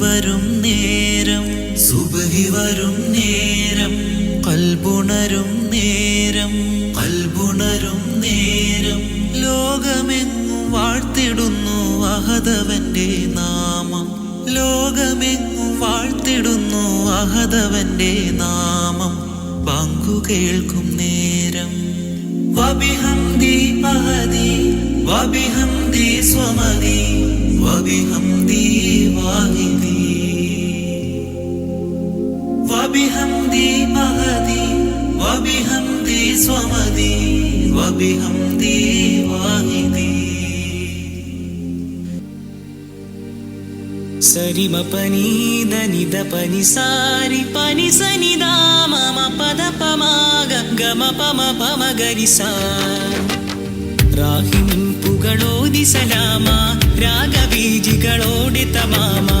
വരും നേരം സുബഹി വരും നേരം കൽബുണരും നേരം കൽബുണരും നേരം ലോകമെങ്ങും വാഴ്ത്തിടുന്നു അഹദവന്റെ നാമം. ലോകമെങ്ങും വാഴ്ത്തിടുന്നു അഹദവന്റെ നാമം. പങ്കു കേൾക്കും നേരം. വബിഹംദി അഹദി വബിഹംദി സ്വമദി വബിഹംദി വാഹിദി صمدي وبحمدي واحدي సరిమ పని దనిద పని సారి పని సని మమ పద పమాగ గమ పమ పమ గరిసా రాహిమిన్ పుగళోది సలామ రాగ బీజిகளோடி తమామా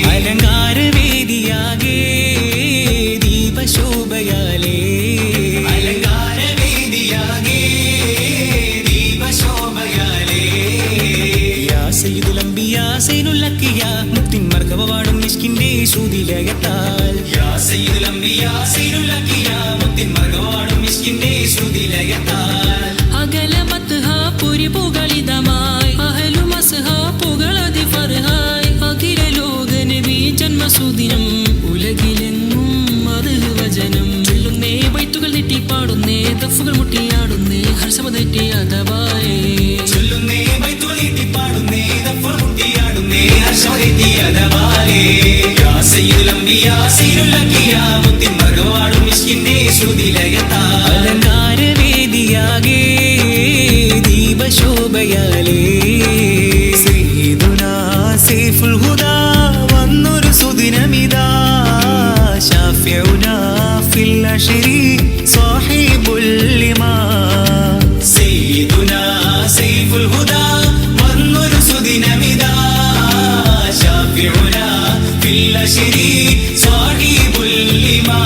Dios. അലങ്കാരവേദിയാകേ ദീപശോഭയാലേ. സൈഫുൽ ഹുദാ വന്നൊരു സുദിനമിതാ. ഫിൽ അശ്രി സാഹിബുൽ ലിമാ. സൈഫുൽ ഹുദാ വന്നൊരു സുദിനമിതാ. ഫിൽ അശ്രി സാഹിബുൽ ലിമാ.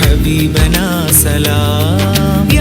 ഹബീബനാ സലാം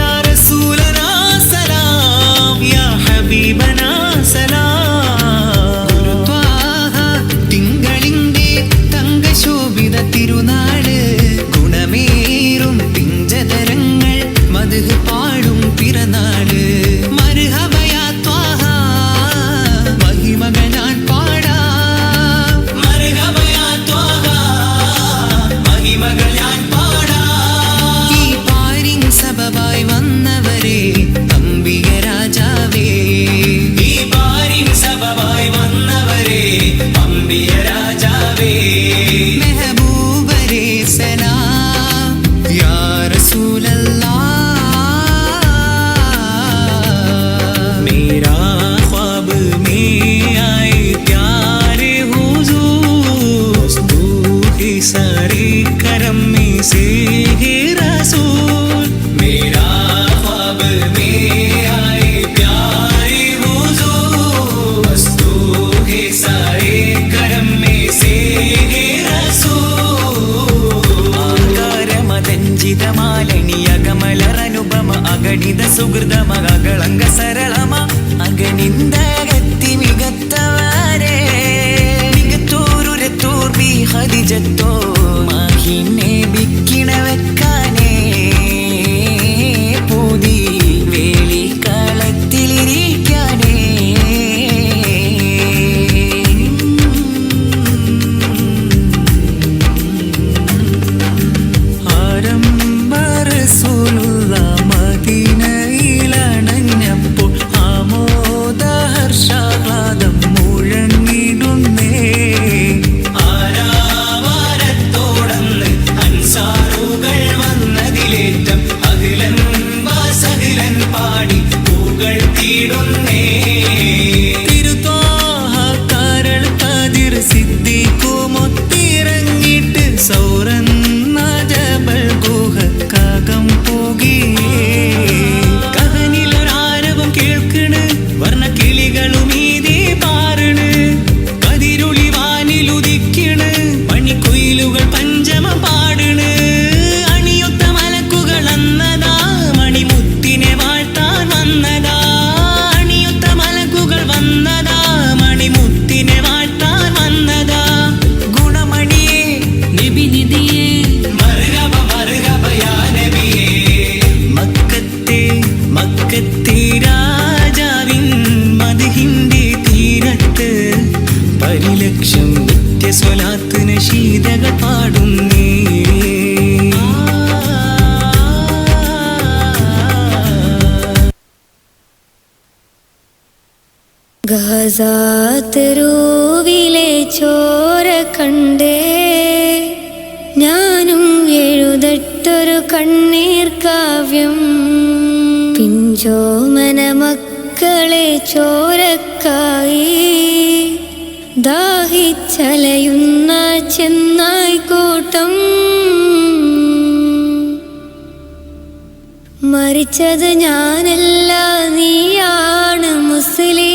അഗണിത സുഹൃത മകളങ്ക സരളമ. അഗണിന്ദകത്തി മികത്തവാരേ. മികത്തോരുരത്തോർ ബി ഹരിജത്തോ ido ഗസാതെരുവിലെ ചോര കണ്ടേ. ഞാനും എഴുതട്ടൊരു കണ്ണീർ കാവ്യം. പിഞ്ചോമന മക്കളെ ചോരക്കായി. ദാഹിച്ചലയുന്ന ചെന്നായിക്കൂട്ടം മരിച്ചത് ഞാനല്ല നീയാണ് മുസ്ലിം.